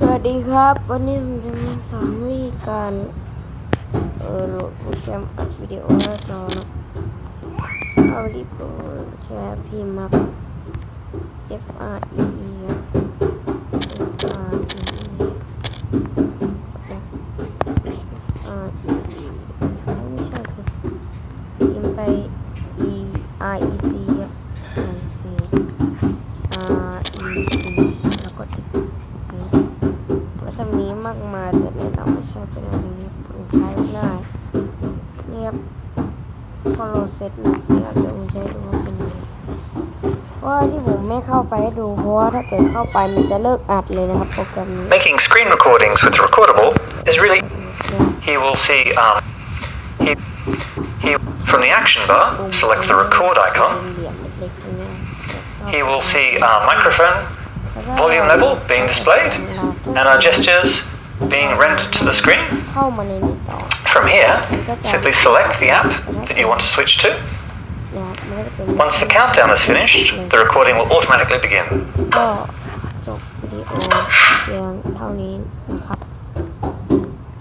สวัสดีครับ วันนี้ผมจะมาสอนวิธีการเออโหลดโปรแกรมอัดวิดีโอหน้าจอนะเอาที่โปรแชร์พิมพ์มา F R E มีมากมายแต่แนะนำไม่ชอบเป็นอันนี้ผมใช้ไม่ได้นี่ครับพอเราเสร็จนี่ครับเดี๋ยวผมใช้ดูว่าเป็นยังไงเพราะว่าที่ผมไม่เข้าไปให้ดูเพราะว่าถ้าเกิดเข้าไปมันจะเลิกอัดเลยนะครับโปรแกรมนี้ Making screen recordings with recordable is really. เนี่ย He will see. Um, he he from the action bar. Select the record เป็น icon. เหลี่ยมเล็กๆตรงเนี้ย He will see our microphone แล้วก็ volume level being displayed and our gestures being rendered to the screen. From here, simply select the app that you want to switch to. Once the countdown is finished, the recording will automatically begin.